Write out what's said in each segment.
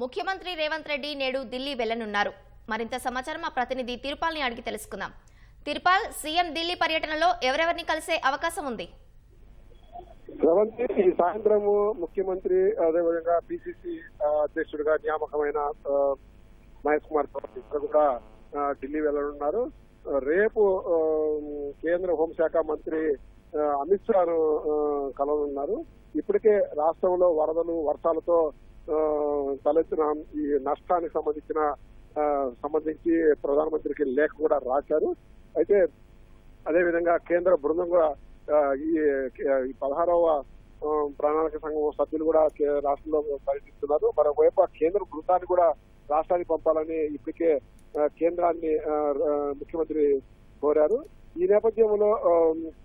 ముఖ్యమంత్రి రేవంత్ రెడ్డి నేడు ఢిల్లీ వెళ్ళనున్నారు మరింత సమాచారం మా ప్రతినిధి తిరుపాల్ని అడిగి తెలుసుకుందాం. తిరుపాల్ సీఎం ఢిల్లీ పర్యటనలో ఎవరెవరిని కలిసే అవకాశం ఉంది? రేవంత్ ఈ సాయంత్రము ముఖ్యమంత్రి అదేవిధంగా పిసిసి అధ్యక్షుడిగా నియామకమైన మహేష్ కుమార్ గౌడ్ కూడా ఢిల్లీ వెళ్ళనున్నారు రేపు కేంద్ర హోంశాఖ మంత్రి అమిత్ షాను కలవనున్నారు. ఇప్పటికే రాష్ట్రంలో వరదలు వర్షాలతో తలెత్తిన ఈ నష్టానికి సంబంధించిన సంబంధించి ప్రధానమంత్రికి లేఖ కూడా రాశారు. అయితే అదేవిధంగా కేంద్ర బృందం కూడా ఈ పదహారవ ప్రణాళిక సంఘం సభ్యులు కూడా రాష్ట్రంలో పర్యటిస్తున్నారు. మరోవైపు కేంద్ర బృందాన్ని కూడా రాష్ట్రానికి పంపాలని ఇప్పటికే కేంద్రాన్ని ముఖ్యమంత్రి కోరారు. ఈ నేపథ్యంలో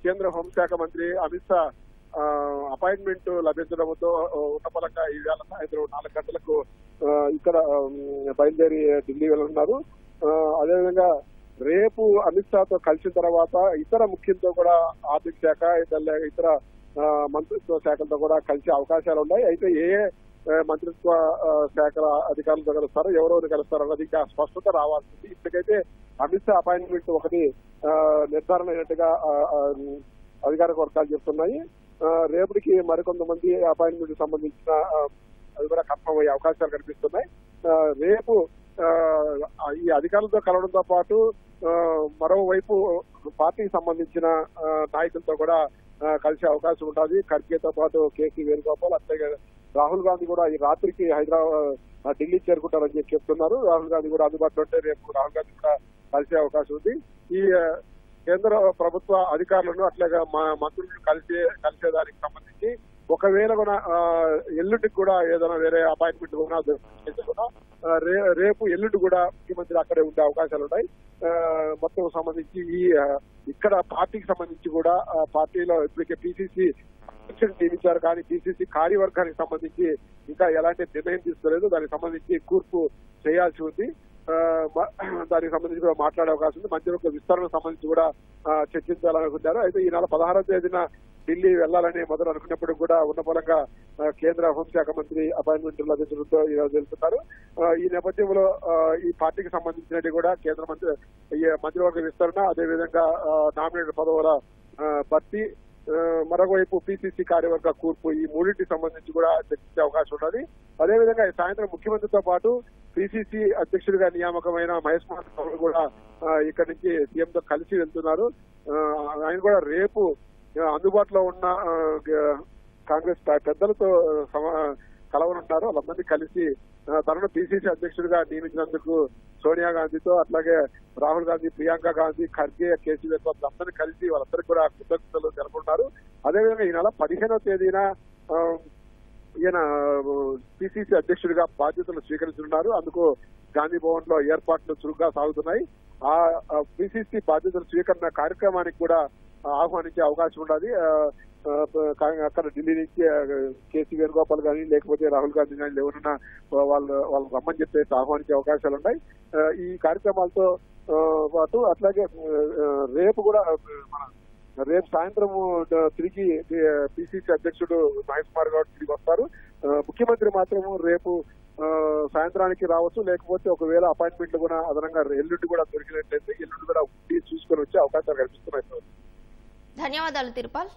కేంద్ర హోంశాఖ మంత్రి అమిత్ షా అపాయింట్మెంట్ లభించడంతో ఆ, ఉన్నపలంగా ఈ సాయంత్రం నాలుగు గంటలకు ఇక్కడ బయలుదేరి ఢిల్లీ వెళ్ళనున్నారు. అదేవిధంగా రేపు అమిత్ షాతో కలిసిన తర్వాత ఇతర ముఖ్యంతో కూడా ఆర్థిక శాఖ ఇతర ఇతర మంత్రిత్వ శాఖలతో కూడా కలిసే అవకాశాలు ఉన్నాయి. అయితే ఏ ఏ మంత్రిత్వ శాఖల అధికారులతో కలుస్తారో ఎవరెవరు కలుస్తారో అన్నది ఇంకా స్పష్టత రావాల్సింది. ఇప్పటికైతే అమిత్ షా అపాయింట్మెంట్ ఒకటి నిర్ధారణ అయినట్టుగా అధికారిక అధికార వర్గాలు చెప్తున్నాయి. రేపటికి మరికొంతమంది అపాయింట్మెంట్ సంబంధించిన అది కూడా కన్ఫర్మ్ అయ్యే అవకాశాలు కనిపిస్తున్నాయి. రేపు ఈ అధికారులతో కలవడంతో పాటు మరోవైపు పార్టీకి సంబంధించిన నాయకులతో కూడా కలిసే అవకాశం ఉంటుంది. ఖర్గేతో పాటు కేసీ వేణుగోపాల్ అట్లాగే రాహుల్ గాంధీ కూడా ఈ రాత్రికి హైదరాబాద్ ఆ, ఢిల్లీ చేరుకుంటారని చెప్పి చెప్తున్నారు. రాహుల్ గాంధీ కూడా అందుబాటులో ఉంటే రేపు రాహుల్ గాంధీ కూడా కలిసే అవకాశం ఉంది. ఈ కేంద్ర ప్రభుత్వ అధికారులను అట్లాగే మా మంత్రులను కలిసే కలిసేదానికి సంబంధించి ఒకవేళ కూడా ఆ, ఎల్లుండికి కూడా ఏదైనా వేరే అపాయింట్మెంట్ కూడా కూడా రే- రేపు ఎల్లుండి కూడా ముఖ్యమంత్రి అక్కడే ఉండే అవకాశాలు ఉన్నాయి. మొత్తం సంబంధించి ఈ ఇక్కడ పార్టీకి సంబంధించి కూడా పార్టీలో ఇప్పటికే పిసిసి నియమించారు. కానీ పిసిసి కార్యవర్గానికి సంబంధించి ఇంకా ఎలాంటి నిర్ణయం తీసుకోలేదు. దానికి సంబంధించి కూర్పు చేయాల్సి ఉంది. దానికి సంబంధించి కూడా మాట్లాడే అవకాశం ఉంది. మంత్రివర్గ విస్తరణ సంబంధించి కూడా చర్చించాలనుకుంటారు అయితే ఈ నెల పదహారవ తేదీన ఢిల్లీ వెళ్ళాలని మొదలు అనుకున్నప్పుడు కూడా ఉన్న బలంగా కేంద్ర హోంశాఖ మంత్రి అపాయింట్మెంట్ లభించడంతో ఈరోజు తెలుస్తున్నారు ఈ నేపథ్యంలో ఈ పార్టీకి సంబంధించినవి కూడా కేంద్ర మంత్రి మంత్రివర్గ విస్తరణ అదేవిధంగా నామినేటెడ్ పదవుల భర్తీ మరొకవైపు పిసిసి కార్యవర్గ కూర్పు ఈ మూడింటికి సంబంధించి కూడా చర్చించే అవకాశం ఉన్నది. అదేవిధంగా సాయంత్రం ముఖ్యమంత్రితో పాటు పిసిసి అధ్యక్షుడిగా నియామకమైన మహేష్ కుమార్ గౌడ్ కూడా ఇక్కడి నుంచి సీఎంతో కలిసి వెళ్తున్నారు. ఆయన కూడా రేపు అందుబాటులో ఉన్న కాంగ్రెస్ పెద్దలతో సమా వాళ్ళందరినీ కలిసి తనను పిసిసి అధ్యక్షుడిగా నియమించినందుకు సోనియా గాంధీతో అట్లాగే రాహుల్ గాంధీ ప్రియాంక గాంధీ ఖర్గే కేసీఆర్ వేణుగోపాల్ అందరినీ కలిసి వాళ్ళందరికీ కూడా కృతజ్ఞతలు జరుపుకుంటారు అదేవిధంగా ఈ నెల పదిహేనవ తేదీన ఈయన పిసిసి అధ్యక్షుడిగా బాధ్యతలు స్వీకరించనున్నారు అందుకు గాంధీ భవన్లో ఏర్పాట్లు చురుగ్గా సాగుతున్నాయి. ఆ పిసిసి బాధ్యతలు స్వీకరణ కార్యక్రమానికి కూడా ఆహ్వానించే అవకాశం ఉండాలి. అక్కడ ఢిల్లీ నుంచి కేసీ వేణుగోపాల్ కానీ లేకపోతే రాహుల్ గాంధీ కానీ ఎవరన్నా వాళ్ళు వాళ్ళు రమ్మని చెప్పేసి ఆహ్వానించే అవకాశాలు ఉన్నాయి. ఈ కార్యక్రమాలతో పాటు అట్లాగే రేపు కూడా మన రేపు సాయంత్రం తిరిగి పిసిసి అధ్యక్షుడు మహేష్ కుమార్ గౌడ్ తిరిగి వస్తారు. ముఖ్యమంత్రి మాత్రం రేపు సాయంత్రానికి రావచ్చు. లేకపోతే ఒకవేళ అపాయింట్మెంట్లు కూడా అదనంగా ఎల్లుండి కూడా దొరికినట్లయితే ఎల్లుండి కూడా ఉండి చూసుకొని వచ్చే అవకాశాలు కనిపిస్తున్నాయి ధన్యవాదాలు తిరుపాల్.